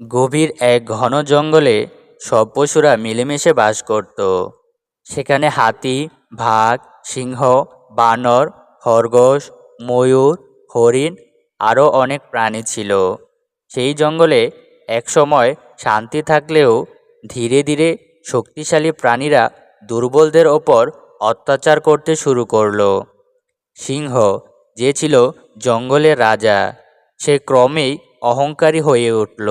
গভীর এক ঘন জঙ্গলে সব পশুরা মিলেমিশে বাস করত। সেখানে হাতি ভাগ সিংহ, বানর, খরগোশ, ময়ূর, হরিণ আরও অনেক প্রাণী ছিল। সেই জঙ্গলে একসময় শান্তি থাকলেও ধীরে ধীরে শক্তিশালী প্রাণীরা দুর্বলদের ওপর অত্যাচার করতে শুরু করল। সিংহ, যে ছিল জঙ্গলের রাজা, সে ক্রমেই অহংকারী হয়ে উঠল।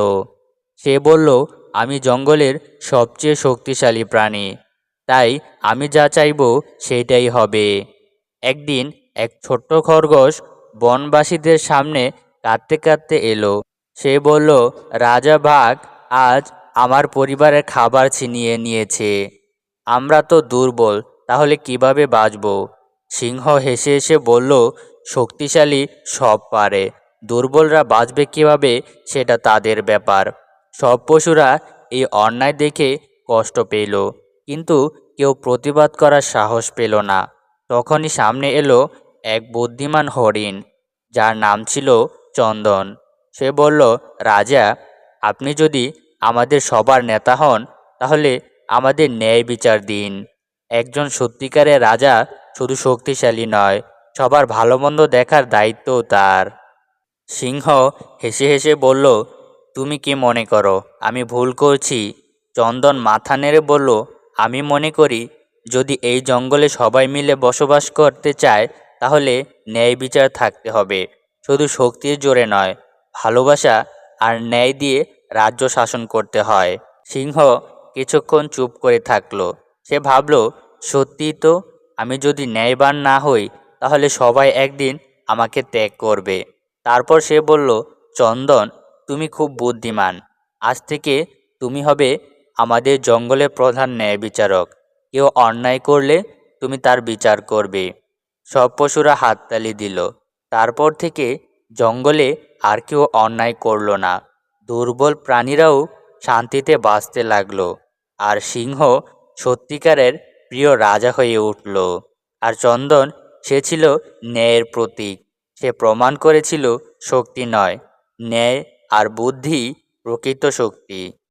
সে বলল, আমি জঙ্গলের সবচেয়ে শক্তিশালী প্রাণী। তাই আমি যা চাইব সেটাই হবে। একদিন এক ছোট্ট খরগোশ বনবাসীদের সামনে কাঁদতে কাঁদতে এলো। সে বলল, রাজা ভাগ আজ আমার পরিবারের খাবার ছিনিয়ে নিয়েছে। আমরা তো দুর্বল, তাহলে কীভাবে বাঁচব? সিংহ হেসে হেসে বলল, শক্তিশালী সব পারে। দুর্বলরা বাঁচবে কীভাবে সেটা তাদের ব্যাপার। সব পশুরা এই অন্যায় দেখে কষ্ট পেল কিন্তু কেউ প্রতিবাদ করার সাহস পেল না। তখনই সামনে এলো এক বুদ্ধিমান হরিণ, যার নাম ছিল চন্দন। সে বলল, রাজা, আপনি যদি আমাদের সবার নেতা হন, তাহলে আমাদের ন্যায় বিচার দিন। একজন সত্যিকারের রাজা শুধু শক্তিশালী নয়, সবার ভালো মন্দ দেখার দায়িত্বও তার। সিংহ হেসে হেসে বলল তুমি কি মনে করো? আমি ভুল করছি? চন্দন মাথা নেড়ে বলল, আমি মনে করি, যদি এই জঙ্গলে সবাই মিলে বসবাস করতে চায়, তাহলে ন্যায় বিচার থাকতে হবে। শুধু শক্তির জোরে নয়, ভালোবাসা আর ন্যায় দিয়ে রাজ্য শাসন করতে হয়। সিংহ কিছুক্ষণ চুপ করে থাকল। সে ভাবল, সত্যিই তো আমি যদি ন্যায়বান না হই, তাহলে সবাই একদিন আমাকে ত্যাগ করবে। তারপর সে বলল, চন্দন তুমি খুব বুদ্ধিমান। আজ থেকে তুমি হবে আমাদের জঙ্গলের প্রধান ন্যায় বিচারক। কেউ অন্যায় করলে তুমি তার বিচার করবে। সব পশুরা হাততালি দিল। তারপর থেকে জঙ্গলে আর কেউ অন্যায় করল না। দুর্বল প্রাণীরাও শান্তিতে বাঁচতে লাগল। আর সিংহ সত্যিকারের প্রিয় রাজা হয়ে উঠল। আর চন্দন, সে ছিল ন্যায়ের প্রতীক। সে প্রমাণ করেছিল শক্তি নয়। ন্যায় আর বুদ্ধি প্রকৃত শক্তি।